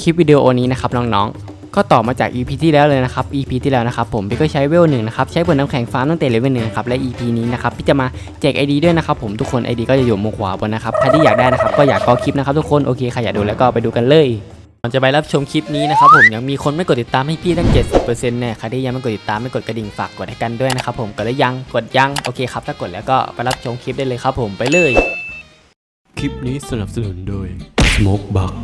คลิปวิดีโอนี้นะครับน้องๆ ก็ต่อมาจาก EP ที่แล้วเลยนะครับ EP ที่แล้วนะครับผมพี่ก็ใช้เวลหนึ่งนะครับ ใช้บนน้ำแข็งฟาร์มตั้งแต่เลเวลหนึ่งครับ และ EP นี้นะครับพี่จะมาแจก ID ด้วยนะครับผมทุกคน ID ก็จะอยู่มุมขวาบนนะครับ ใครที่อยากได้นะครับก็อยากกอคลิปนะครับทุกคน โอเคใครอยากดูแล้วก็ไปดูกันเลยก่อนจะไปรับชมคลิปนี้นะครับผมยังมีคนไม่กดติดตามให้พี่ตั้ง 70%เนี่ยใครที่ยังไม่กดติดตามไม่กดกระดิ่งฝากกดให้กันด้วยนะครับผมกดแล้วยังกดยังโอเคครับถ้ากดแล้วก็ไปรับชมคลิปได้เลยครับผมไปเลย คลิปนี้สนับสนุนโดย Smoke Bug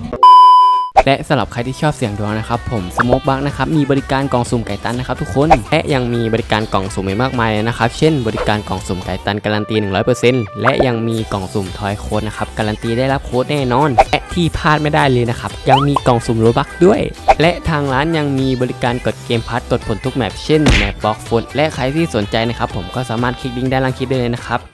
และสำหรับใครที่ชอบเสียงดวงนะครับผม Smoke Bug นะครับมีบริการกล่องสุ่มไก่ตันนะครับทุกคนและยังมีบริการกล่องสุ่มอีกมากมายเลยนะครับเช่น บริการกล่องสุ่มไก่ตันการันตี 100%และยังมีกล่องสุ่มทอยโค้ดนะครับการันตีได้รับโค้ดแน่นอนและที่พลาดไม่ได้เลยนะครับยังมีกล่องสุ่มโรบักด้วย และทางร้านยังมีบริการกดเกมพัทกดผลทุกแมปเช่นแมปบล็อกฟนและใครที่สนใจนะครับผมก็สามารถคลิกลิงก์ด้านล่างคลิปได้เลยนะครับ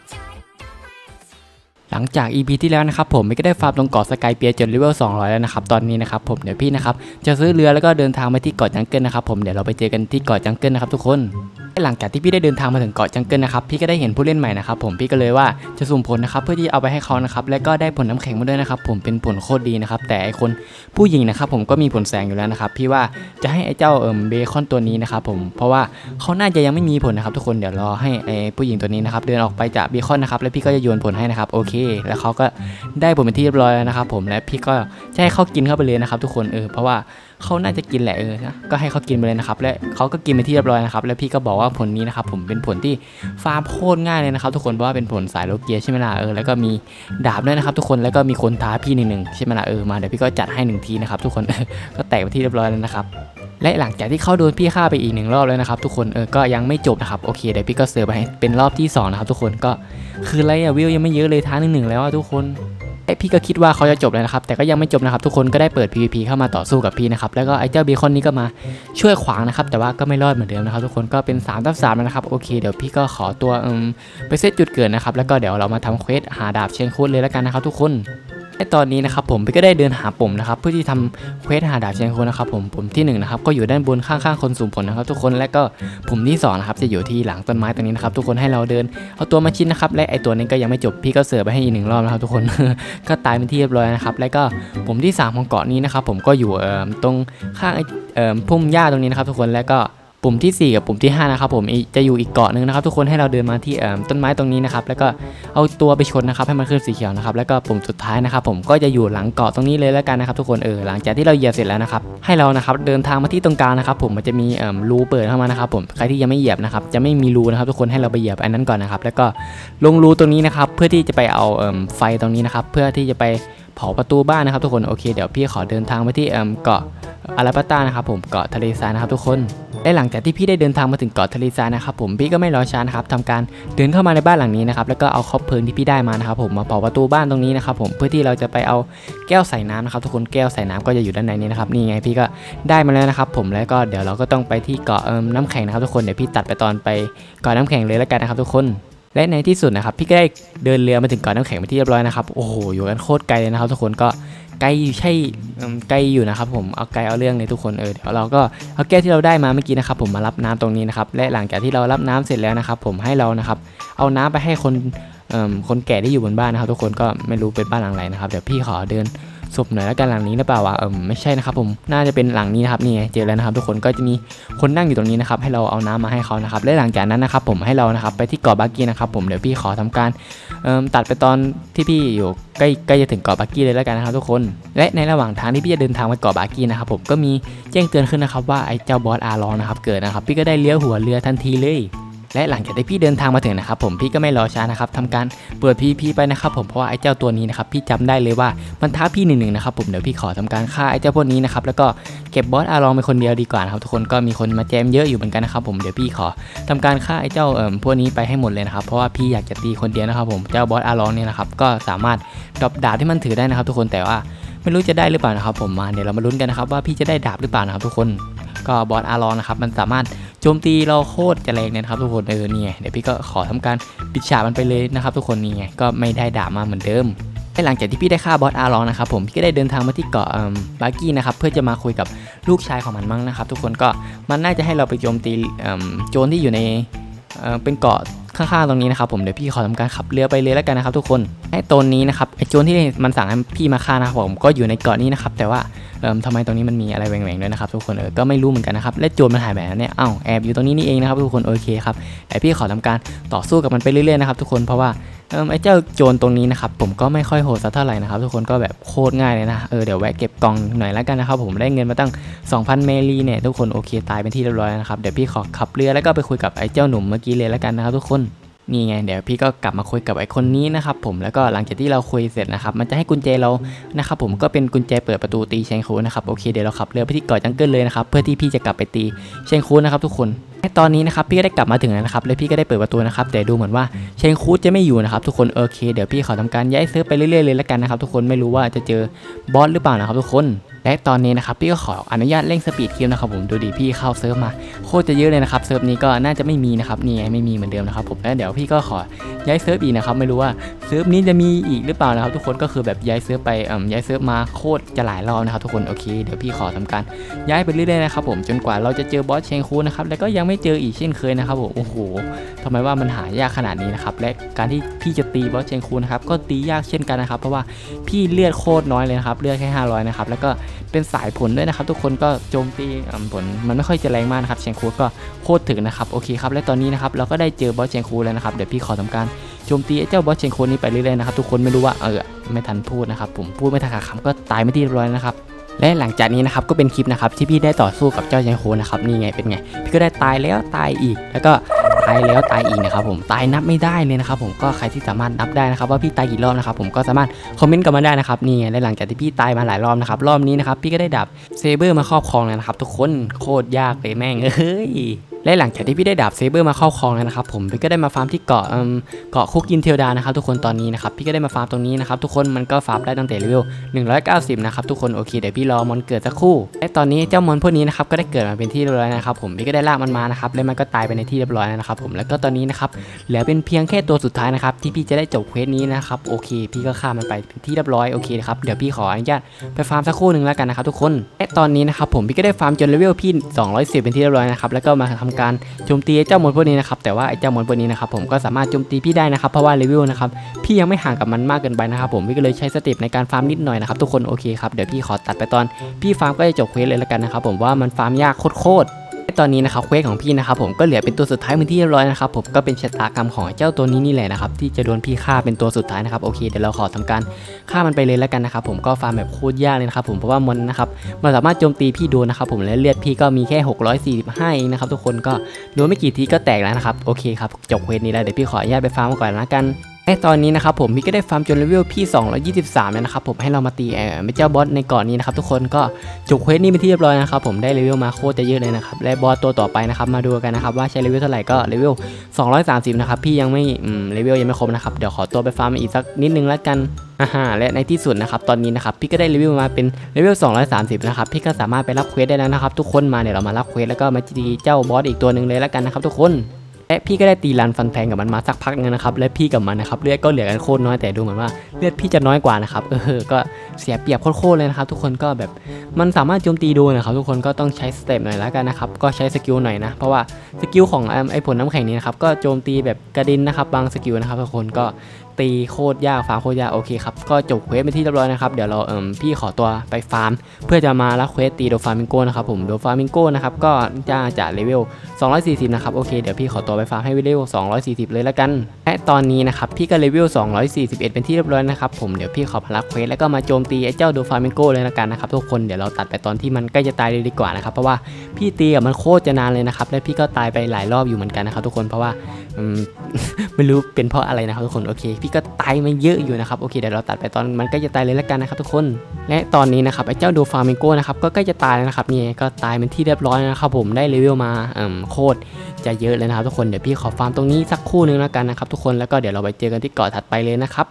หลังจาก EP ที่แล้วนะครับผมไม่ก็ได้ฟาร์มตรงเกาะสกายเปียจนเลเวล200 แล้วนะครับตอนนี้นะครับผมเดี๋ยวพี่นะครับจะซื้อเรือแล้วก็เดินทางไปที่เกาะจังเกิลนะครับผมเดี๋ยวเราไปเจอกันที่เกาะจังเกิลนะครับทุกคนหลังจากที่พี่ได้เดินทางมาถึงเกาะจังเกิลนะครับพี่ก็ได้เห็นผู้เล่นใหม่นะครับผมพี่ก็เลยว่าจะสุ่มผลนะครับเพื่อที่เอาไปให้เขานะครับและก็ได้ผลน้ำแข็งมาด้วยนะครับผมเป็นผลโคตรดีนะครับแต่ไอคนผู้หญิงนะครับผมก็มีผลแสงอยู่แล้วนะครับพี่ว่าจะให้ไอเจ้าเอิมเบคอนตัวนี้นะครับผมเพราะว่าเขาน่าจะยังไม่มีผลนะครับทุกคนเดี๋ยวรอให้ไอผู้หญิงตัวนี้นะครับเดินออกไปจากเบคอนนะครับแล้วพี่ก็จะโยนผลให้นะครับโอเคแล้วเขาก็ได้ผลเป็นที่เรียบร้อยแล้วนะครับผมและพี่ก็จะให้เขากินเข้าไปเลยนะครับ ทุกคนเออเพราะว่าเขาน่าจะกินแหละเออนะก็ให้เขากินไปเลยนะครับ และเขาก็กินเป็นที่เรียบร้อยนะครับ และพี่ก็บอกว่าผลนี้นะครับผมเป็นผลที่ฟาร์มโคตรง่ายเลยนะครับ ทุกคนเพราะว่าเป็นผลสายโลเกียใช่ไหมล่ะเออแล้วก็มีดาบด้วยนะครับ ทุกคนแล้วก็มีคนท้าพี่หนึ่งหนึ่งใช่ไหมล่ะเออมาเดี๋ยวพี่ก็จัดให้หนึ่งทีนะครับทุกคนก็แตกไปที่เรียบร้อยแล้วนะครับ และหลังจากที่เขาโดนพี่ฆ่าไปอีกหนึ่งรอบแล้วนะครับทุกคนเออก็ยังไม่จบนะครับโอเคเดี๋ยวพี่ก็เสิร์ฟไปให้เป็นรอบที่สองนะครับทุกคนก็คืออะไรอะวิวยังไม่เยอะเลยท้าหนึ่งหนึ่งแล้วอะทุกคนเอ้ยพี่ก็คิดว่าเขาจะจบแล้วนะครับแต่ก็ยังไม่จบนะครับทุกคนก็ได้เปิด PVP เข้ามาต่อสู้กับพี่นะครับแล้วก็ไอเจ้าเบคอนนี้ก็มาช่วยขวางนะครับแต่ว่าก็ไม่รอดเหมือนเดิมนะครับทุกคนก็เป็น3ต่อ3แล้วนะครับโอเคเดี๋ยวพี่ก็ขอตัวไปเซตจุดเกิดนะครับแล้วก็เดี๋ยวเรามาทำเควสหาดาบเชนคูดเลยแล้วกันนะครับทุกคน ในตอนนี้นะครับผมพี่ก็ได้เดินหาปุ่มนะครับเพื่อที่ทำเควสหาดาบเชนคูดนะครับผมปุ่มที่หนึ่งนะครับก็อยู่ด้านบนข้างๆคนสุ่มผลนะครับ ทุกคนและก็ปุ่มที่สองนะครับจะอยู่ที่หลังต้นไม้ตรงนี้นะครับทุกคนให้เราเดินเอาตัวมาชิดนนะครับและไอตัวนี้ก็ยังไม่จบพี่ก็เสิร์ฟไปให้อีกหนึ่งรอบนะครับทุกคนก็ตายเป็นที่เรียบร้อยนะครับแล้วก็ปุ่มที่ 3 ของเกาะนี้นะครับผมก็อยู่ตรงข้างพุ่มหญ้าตรงนี้นะครับทุกคนแล้วก็ ปุ่มที่ 4 กับปุ่มที่ 5 นะครับผมจะอยู่อีกเกาะหนึ่งนะครับ ทุกคนให้เราเดินมาที่ต้นไม้ตรงนี้นะครับแล้วก็เอาตัวไปชนนะครับให้มันขึ้นสีเขียวนะครับแล้วก็ปุ่มสุดท้ายนะครับผมก็จะอยู่หลังเกาะตรงนี้เลยแล้วกันนะครับทุกคนเออหลังจากที่เราเหยียบเสร็จแล้วนะครับให้เรานะครับเดินทางมาที่ตรงกลางนะครับผมมันจะมีรูเปิดเข้ามานะครับผมใครที่ยังไม่เหยียบนะครับจะไม่มีรูนะครับทุกคนให้เราไปเหยียบอันนั้นก่อนนะครับแล้วก็ลงรูตรงนี้นะครับเพื่อที่จะไปเอาไฟตรงนี้นะครับเพื่อที่จะไป เผาประตูบ้านนะครับทุกคนโอเคเดี๋ยวพี่ขอเดินทางไปที่เกาะอาราปาต้านะครับผมเกาะทะเลทรายนะครับทุกคนและหลังจากที่พี่ได้เดินทางมาถึงเกาะทะเลทรายนะครับผมพี่ก็ไม่รอช้านะครับทำการเดินเข้ามาในบ้านหลังนี้นะครับแล้วก็เอาคบเพลิงที่พี่ได้มานะครับผมมาเผาประตูบ้านตรงนี้นะครับผมเพื่อที่เราจะไปเอาแก้วใส่น้ำนะครับทุกคนแก้วใส่น้ำก็จะอยู่ด้านในนี้นะครับนี่ไงพี่ก็ได้มาแล้วนะครับผมแล้วก็เดี๋ยวเราก็ต้องไปที่เกาะน้ำแข็งนะครับทุกคนเดี๋ยวพี่ตัดไปตอนไปเกาะน้ำแข็งเลยแล้วกันนะครับทุกคน และในที่สุดนะครับพี่ก็ได้เดินเรือมาถึงเกาะน้ำแข็งไปที่เรียบร้อยนะครับโอ้โหอยู่กันโคตรไกลเลยนะครับ ทุกคนก็ไกลใช่ไกลอยู่นะครับผมเอาไกลเอาเรื่องเลยทุกคนเออเดี๋ยวเราก็เอาแก้วที่เราได้มาเมื่อกี้นะครับผมมารับน้ำตรงนี้นะครับและหลังจากที่เรารับน้ำเสร็จแล้วนะครับผมให้เรานะครับเอาน้ำไปให้คนคนแก่ที่อยู่บนบ้านนะครับ ทุกคนก็ไม่รู้เป็นบ้านหลังไหนนะครับเดี๋ยวพี่ขอเดิน ศพหน่อยแล้วกันหลังนี้หรือเปล่าวะเออไม่ใช่นะครับผมน่าจะเป็นหลังนี้นะครับนี่เจอแล้วนะครับ ทุกคนก็จะมีคนนั่งอยู่ตรงนี้นะครับให้เราเอาน้ำมาให้เขานะครับและหลังจากนั้นนะครับผมให้เรานะครับไปที่เกาะบากี้นะครับผมเดี๋ยวพี่ขอทำการตัดไปตอนที่พี่อยู่ใกล้ใกล้จะถึงเกาะบากี้เลยแล้วกันนะครับทุกคน และในระหว่างทางที่พี่จะเดินทางไปเกาะบากี้นะครับผมก็มีแจ้งเตือนขึ้นนะครับว่าไอ้เจ้าบอสอารองนะครับเกิดนะครับพี่ก็ได้เลี้ยวหัวเรือทันทีเลย และหลังจากที่พี่เดินทางมาถึงนะครับผมพี่ก็ไม่รอช้านะครับทำการเปิดพีพีไปนะครับผมเพราะว่าไอ้เจ้าตัวนี้นะครับพี่จำได้เลยว่ามันท้าพี่หนึ่งหนึ่งนะครับผมเดี๋ยวพี่ขอทำการฆ่าไอ้เจ้าพวกนี้นะครับแล้วก็เก็บบอสอารองไปคนเดียวดีกว่านะครับทุกคนก็มีคนมาแจมเยอะอยู่เหมือนกันนะครับผมเดี๋ยวพี่ขอทำการฆ่าไอ้เจ้าเอ่มพวกนี้ไปให้หมดเลยนะครับเพราะว่าพี่อยากจะตีคนเดียวนะครับผมเจ้าบอสอารองเนี่ยนะครับก็สามารถดรอปดาบที่มันถือได้นะครับ ทุกคนแต่ว่าไม่รู้จะได้หรือเปล่านะครับผมมาเดี๋ยวเรามาลุ้นกันนะครับว่าพี่จะได้ดาบหรือเปล่านะครับทุกคน ก็บอสอารองนะครับมันสามารถโจมตีเราโคตรจะแรงเนี่ยนะครับทุกคนเออเนี่ยเดี๋ยวพี่ก็ขอทำการปิดฉากมันไปเลยนะครับทุกคนนี่ไงก็ไม่ได้ด่ามาเหมือนเดิมหลังจากที่พี่ได้ฆ่าบอสอารองนะครับผมพี่ก็ได้เดินทางมาที่เกาะบาร์กี้นะครับเพื่อจะมาคุยกับลูกชายของมันมั้งนะครับทุกคนก็มันน่าจะให้เราไปโจมตีโจรที่อยู่ในเป็นเกาะ ข้างๆตรงนี้นะครับผมเดี๋ยวพี่ขอทำการขับเรือไปเลยแล้วกันนะครับ ทุกคนไอ้ตนนี้นะครับไอ้โจนที่มันสั่งให้พี่มาฆ่านะครับผมก็อยู่ในเกาะนี้นะครับแต่ว่าเอ่มทำไมตรงนี้มันมีอะไรแหว่งๆด้วยนะครับทุกคนเออก็ไม่รู้เหมือนกันนะครับและโจนมันหายไปแล้วเนี่ยอ้าวแอบอยู่ตรงนี้นี่เองนะครับทุกคนโอเคครับแต่พี่ขอทำการต่อสู้กับมันไปเรื่อยๆนะครับทุกคนเพราะว่า เออไอ้เจ้าโจรตรงนี้นะครับผมก็ไม่ค่อยโหดสักเท่าไหร่นะครับทุกคนก็แบบโคตรง่ายเลยนะเออเดี๋ยวแวะเก็บกล่องหน่อยแล้วกันนะครับผมได้เงินมาตั้ง 2,000 เมลีเนี่ยทุกคนโอเคตายเป็นที่เรียบร้อยนะครับเดี๋ยวพี่ขอขับเรือแล้วก็ไปคุยกับไอ้เจ้าหนุ่มเมื่อกี้เลยแล้วกันนะครับทุกคนนี่ไงเดี๋ยวพี่ก็กลับมาคุยกับไอ้คนนี้นะครับผมแล้วก็หลังจากที่เราคุยเสร็จนะครับมันจะให้กุญแจเรานะครับผมก็เป็นกุญแจเปิดประตูตีเชงคูนะครับโอเคเดี๋ยวเราขับเรือไปที่เกาะจังเกิลเลยนะครับเพื่อที่พี่จะกลับไปตีเชงคูนะครับทุกคน ตอนนี้นะครับพี่ก็ได้กลับมาถึงแล้วนะครับและพี่ก็ได้เปิดประตูนะครับแต่ดูเหมือนว่าเชงคูดจะไม่อยู่นะครับทุกคนโอเคเดี๋ยวพี่ขอทำการย้ายเซิร์ฟไปเรื่อยๆเลยแล้วกันนะครับทุกคนไม่รู้ว่าจะเจอบอสหรือเปล่านะครับทุกคน และตอนนี้นะครับพี่ก็ขออนุญาตเร่งสปีดคิวนะครับผมดูดีพี่เข้าเซิร์ฟมาโคตรจะเยอะเลยนะครับเซิร์ฟนี้ก็น่าจะไม่มีนะครับนี่ไม่มีเหมือนเดิมนะครับผมแล้วเดี๋ยวพี่ก็ขอย้ายเซิร์ฟอีกนะครับไม่รู้ว่าเซิร์ฟนี้จะมีอีกหรือเปล่านะครับ ทุกคนก็คือแบบย้ายเซิร์ฟไปย้ายเซิร์ฟมาโคตรจะหลายรอบนะครับทุกคนโอเคเดี๋ยวพี่ขอทำการย้ายไปเรื่อยๆนะครับผมจนกว่าเราจะเจอบอสเชงคูนะครับแล้วก็ยังไม่เจออีกเช่นเคยนะครับผมโอ้โหทำไมว่ามันหายากขนาดนี้นะครับและการที่พี่จะตีบอสเชงคูนะครับก็ตียากเช่นกันนะครับเพราะว่าพี่เลือดโคตรน้อยเลยนะครับเลือดแค่500นะครับแล้วก็เป็นสายผลด้วยนะครับ ทุกคนก็โจมตีผลมันไม่ค่อยจะแรงมากนะครับเชงคูก็โคตรถึงนะครับโอเคครับและตอนนี้นะครับเราก็ได้เจอบอสเชงคูแล้วนะครับเดี๋ยวพี่ขอทำการโจมตีเจ้าบอสเชงคูนี้ไปเรื่อยๆนะครับทุกคนไม่รู้ว่าเออไม่ทันพูดนะครับผมพูดไม่ทันขาดคำก็ตายไม่ที่เรียบร้อยนะครับและหลังจากนี้นะครับก็เป็นคลิปนะครับที่พี่ได้ต่อสู้กับเจ้าเชงคูนะครับนี่ไงเป็นไง พี่ก็ได้ตายแล้วตายอีก แล้วก็ ตายแล้วตายอีกนะครับผมตายนับไม่ได้เลยนะครับผมก็ใครที่สามารถนับได้นะครับว่าพี่ตายกี่รอบนะครับผมก็สามารถคอมเมนต์กันมาได้นะครับนี่และหลังจากที่พี่ตายมาหลายรอบนะครับรอบนี้นะครับพี่ก็ได้ดับเซเบอร์มาครอบครองแล้วนะครับทุกคนโคตรยากเลยแม่งเอ้ย และหลังจากที่พี่ได้ดาบเซเบอร์มาครอบครองแล้วนะครับผมพี่ก็ได้มาฟาร์มที่เกาะเกาะคุกกินเทลดานะครับทุกคนตอนนี้นะครับพี่ก็ได้มาฟาร์มตรงนี้นะครับทุกคนมันก็ฟาร์มได้ตั้งแต่เลเวล190 นะครับทุกคนโอเคเดี๋ยวพี่รอมอนเกิดสักครู่ และตอนนี้เจ้ามอนพวกนี้นะครับก็ได้เกิดมาเป็นที่เรียบร้อยนะครับผมพี่ก็ได้ลากมันมานะครับแล้วมันก็ตายไปในที่เรียบร้อยนะครับผมแล้วก็ตอนนี้นะครับเหลือเป็นเพียงแค่ตัวสุดท้ายนะครับที่พี่จะได้จบเควสนี้นะครับโอเค พี่ก็ฆ่ามันไปที่เรียบร้อยโอเคครับเดี๋ยวพี่ขออนุญาตไปฟาร์มสักครู่หนึ่งแล้วกันนะครับทุกคนและตอนนี้นะครับผมพี่ก็ได้ฟาร์มจนเลเวลพี่210 เป็นที่เรียบร้อยนะครับแล้วก็มาทำการโจมตีไอเจ้ามอนพวกนี้นะครับแต่ว่าไอ้เจ้ามอนพวกนี้นะครับผมก็สามารถโจมตีพี่ได้นะครับเพราะว่าเลเวลนะครับพี่ยังไม่ห่างกับมันมากเกินไปนะครับผมพี่ก็เลยใช้สเต็ปในการฟาร์มนิดหน่อยนะครับทุกคนโอเคครับเดี๋ยวพี่ขอตัดไปตอนพี่ฟาร์มก็จะจบเควสเลยแล้วกันนะครับผมว่ามันฟาร์มยากโคตร ตอนนี้นะครับเควสของพี่นะครับผมก็เหลือเป็นตัวสุดท้ายเป็นที่เรียบร้อยนะครับผมก็เป็นชะตากรรมของเจ้าตัวนี้นี่แหละนะครับที่จะโดนพี่ฆ่าเป็นตัวสุดท้ายนะครับโอเคเดี๋ยวเราขอทำการฆ่ามันไปเลยแล้วกันนะครับผมก็ฟาร์มแบบโคตรยากเลยนะครับผมเพราะว่ามันนะครับมันสามารถโจมตีพี่โดนนะครับผมและเลือดพี่ก็มีแค่ 645เองนะครับทุกคนก็โดนไม่กี่ทีก็แตกแล้วนะครับโอเคครับจบเควสนี้แล้วเดี๋ยวพี่ขออนุญาตไปฟาร์มก่อนละกัน ในตอนนี้นะครับผมพี่ก็ได้ฟาร์มจนเลเวลพี่ 223 แล้วนะครับผมให้เรามาตีเอ่เจ้าบอสในเก่อนนี้นะครับทุกคนก็จบเควสนี้เป็นที่เรียบร้อยนะครับผมได้เลเวลมาโคตรจะเยอะเลยนะครับและบอสตัวต่อไปนะครับมาดูกันนะครับว่าใช้เลเวลเท่าไหร่ก็เลเวล 230 นะครับพี่ยังไม่เลเวลยังไม่ครบนะครับเดี๋ยวขอตัวไปฟาร์มอีกสักนิดนึงแล้วกันอ่าฮะและในที่สุดนะครับตอนนี้นะครับพี่ก็ได้เลเวลมาเป็นเลเวล 230 นะครับพี่ก็สามารถไปรับเควสได้แล้วนะครับทุกคนมาเดี๋ยวเรามารับเควสแล้วก็มาตีเจ้าบอสอีกตัวหนึ่งเลยแล้วกันนะครับทุกคน และพี่ก็ได้ตีรันฟันแทงกับมันมาสักพักนึงนะครับและพี่กับมันนะครับเลือดก็เหลือกันโคตรน้อยแต่ดูเหมือนว่าเลือดพี่จะน้อยกว่านะครับเออก็เสียเปรียบโคตรเลยนะครับทุกคนก็แบบมันสามารถโจมตีโดนนะครับทุกคนก็ต้องใช้สเต็ปหน่อยแล้วกันนะครับก็ใช้สกิลหน่อยนะเพราะว่าสกิลของไอ้ผลน้ำแข็งนี้นะครับก็โจมตีแบบกระดินนะครับบางสกิลนะครับทุกคนก็ตีโคตรยากฟาร์มโคตรยากโอเคครับก็จบเควสเป็นที่เรียบร้อยนะครับเดี๋ยวเราเอ่มพี่ขอตัวไปฟาร์ม เพื่อจะมารับเควสตีโดฟามิงโกนะครับผมโดฟามิงโกนะครับก็จะจะเลเวล 240 นะครับโอเคเดี๋ยวพี่ขอตัวไปฟาร์มให้เลเวล 240 เลยละกันและตอนนี้นะครับพี่ก็เลเวล 241 เป็นที่เรียบร้อยนะครับผมเดี๋ยวพี่ขอพลักเควสแล้วก็มาโจมตีไอ้เจ้าโดฟามิงโกเลยละกันนะครับทุกคนเดี๋ยวเราตัดไปตอนที่มันใกล้จะตายเลยดีกว่านะครับเพราะว่าพี่ตีกับมันโคตรจะนานเลยนะครับและพี่ก็ตายไปหลายรอบอยู่เหมือนกันนะครับทุกคนเพราะว่า ไม่รู้เป็นเพราะอะไรนะครับทุกคนโอเค พี่ก็ตายมาเยอะอยู่นะครับโอเคเดี๋ยวเราตัดไปตอนมันก็จะตายเลยละกันนะครับทุกคนและตอนนี้นะครับไอ้เจ้าโดฟามิงโกนะครับก็ใกล้จะตายแล้วนะครับนี่ก็ตายเป็นที่เรียบร้อยนะครับผมได้เลเวลมาอ่มโคตรจะเยอะเลยนะครับทุกคนเดี๋ยวพี่ขอฟาร์มตรงนี้สักคู่นึงแล้วกันนะครับทุกคนแล้วก็เดี๋ยวเราไปเจอกันที่เกาะถัดไปเลยนะครับ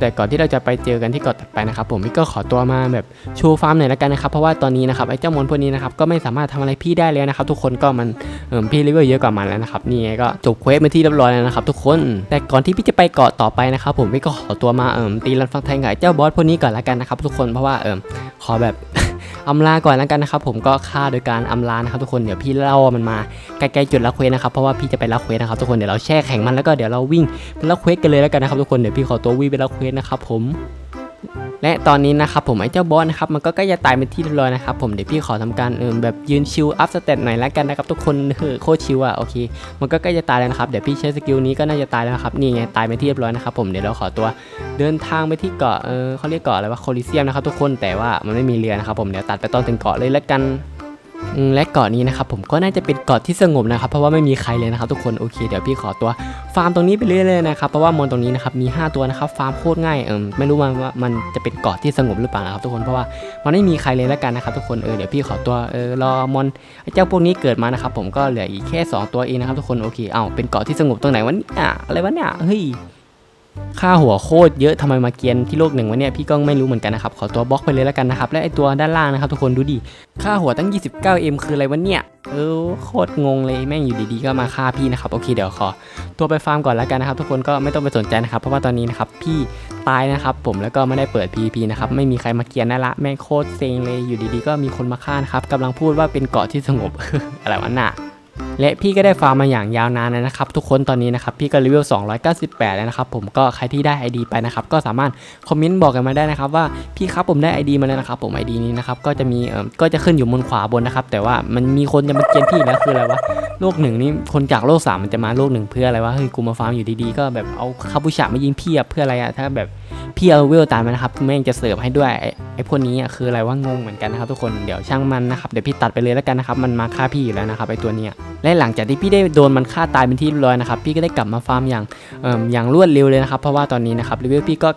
แต่ก่อนที่เราจะไปเจอกันที่เกาะถัดไปนะครับผมพี่ก็ขอตัวมาแบบชูฟาร์มหน่อยละกันนะครับเพราะว่าตอนนี้นะครับไอ้เจ้ามอนพวกนี้นะครับก็ไม่สามารถทำอะไรพี่ได้แล้วนะครับทุกคนก็มันเออพี่เลเวลเยอะกว่ามันแล้วนะครับนี่ไงก็จบเควสเป็นที่เรียบร้อยแล้วนะครับทุกคนแต่ก่อนที่พี่จะไปเกาะต่อไปนะครับผมพี่ก็ขอตัวมาเออตีรันฟังแทงกับเจ้าบอสพวกนี้ก่อนละกันนะครับทุกคนเพราะว่าเออขอแบบ อำลาก่อนแล้วกันนะครับผมก็ฆ่าโดยการอำลานะครับทุกคนเดี๋ยวพี่เล่ามันมาใกล้ๆจุดละเควสนะครับเพราะว่าพี่จะไปละเควสนะครับทุกคนเดี๋ยวเราแช่แข็งมันแล้วก็เดี๋ยวเราวิ่งไปละเควสกันเลยแล้วกันนะครับทุกคนเดี๋ยวพี่ขอตัววิ่งไปละเควสนะครับผม และตอนนี้นะครับผมไอ้เจ้าบอสนะครับมันก็ใกล้จะตายเป็นที่เรียบร้อยนะครับผมเดี๋ยวพี่ขอทำการเออแบบยืนชิลอัพสเตตหน่อยแล้วกันนะครับทุกคนเฮ้อโคตรชิลอะโอเค มันก็ใกล้จะตายแล้วนะครับเดี๋ยวพี่ใช้สกิลนี้ก็น่าจะตายแล้วนะครับนี่ไงตายเป็นที่เรียบร้อยนะครับผมเดี๋ยวเราขอตัวเดินทางไปที่เกาะเออเขาเรียกเกาะอะไรวะโคลิเซียมนะครับทุกคนแต่ว่ามันไม่มีเรือนะครับผมเดี๋ยวตัดไปตอนถึงเกาะเลยแล้วกัน และเกาะนี้นะครับผมก็น่าจะเป็นเกาะที่สงบนะครับเพราะว่าไม่มีใครเลยนะครับทุกคนโอเคเดี๋ยวพี่ขอตัวฟาร์มตรงนี้ไปเรื่อยๆนะครับเพราะว่ามอนตรงนี้นะครับมี 5 ตัวนะครับฟาร์มโคตรง่ายเออไม่รู้ว่ามันจะเป็นเกาะที่สงบหรือเปล่านะครับทุกคนเพราะว่ามันไม่มีใครเลยแล้วกันนะครับทุกคนเออเดี๋ยวพี่ขอตัวเออรอมอนเจ้าพวกนี้เกิดมานะครับผมก็เหลืออีกแค่ 2 ตัวเองนะครับทุกคนโอเคเอ้าเป็นเกาะที่สงบตรงไหนวะเนี่ยอะไรวะเนี่ยเฮ้ย ค่าหัวโคตรเยอะทำไมมาเกียนที่โลกหนึ่งวะเนี่ยพี่ก็ไม่รู้เหมือนกันนะครับ ขอตัวบล็อกไปเลยแล้วกันนะครับ และไอตัวด้านล่างนะครับทุกคนดูดิ ค่าหัวตั้ง 29M คืออะไรวะเนี่ย เออโคตรงงเลยแม่งอยู่ดีๆก็มาฆ่าพี่นะครับโอเคเดี๋ยวขอ ตัวไปฟาร์มก่อนแล้วกันนะครับ ทุกคนก็ไม่ต้องไปสนใจนะครับ เพราะว่าตอนนี้นะครับพี่ตายนะครับ ผมแล้วก็ไม่ได้เปิด PVP นะครับไม่มีใครมาเกียนนั่นละแม่งโคตรเซ็งเลยอยู่ดีๆ ก็มีคนมาฆ่านะครับกำลังพูดว่าเป็นเกาะที่สงบอะไรวะน่ะ และพี่ก็ได้ฟาร์มมาอย่างยาวนานแล้วนะครับ ทุกคนตอนนี้นะครับพี่ก็เลเวล298 แล้วนะครับผมก็ใครที่ได้ ID ไปนะครับก็สามารถคอมเมนต์บอกกันมาได้นะครับว่าพี่ครับผมได้ ID มาแล้วนะครับผม ID นี้นะครับก็จะมีเอ่อก็จะขึ้นอยู่บนขวาบนนะครับแต่ว่ามันมีคนจะมาเกียนพี่แล้วคืออะไรวะโลกหนึ่งนี่คนจากโลกสามมันจะมาโลกหนึ่งเพื่ออะไรวะเฮ้ยกูมาฟาร์มอยู่ดีๆก็แบบเอาคาบูชามายิงพี่อะเพื่ออะไรอะถ้าแบบ พี่เอาเวลตามมานะครับแม่งจะเสิร์ฟให้ด้วยไอ้พวกนี้คืออะไรว่างงเหมือนกันนะครับ ทุกคนเดี๋ยวช่างมันนะครับเดี๋ยวพี่ตัดไปเลยแล้วกันนะครับมันมาฆ่าพี่อยู่แล้วนะครับไอ้ตัวเนี้ยและหลังจากที่พี่ได้โดนมันฆ่าตายเป็นที่เรียบร้อยนะครับพี่ก็ได้กลับมาฟาร์มอย่างเอ่ออย่างรวดเร็วเลยนะครับเพราะว่าตอนนี้นะครับเลเวลพี่ก็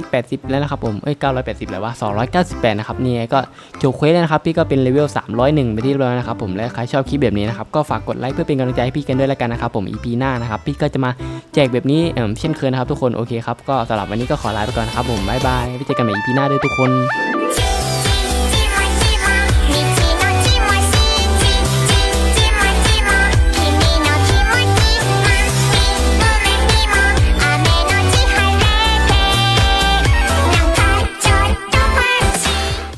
980 แล้วนะครับผมเอ้ย980แล้ววะ298นะครับนี่ก็จบเควสแล้วนะครับพี่ก็เป็นเลเวล301ไปที่เรียบร้อยนะครับผมและใครชอบคลิปแบบนี้นะครับก็ฝากกดไลค์เพื่อเป็นกำลังใจให้พี่กันด้วยแล้วกันนะครับผม EP หน้านะครับพี่ก็จะมาแจกแบบนี้เอ่อเช่นเคยนะครับทุกคนโอเคครับก็สำหรับวันนี้ก็ขอลาไปก่อนครับผมบายบายไว้เจอกันใหม่ EP หน้าด้วยทุกคน「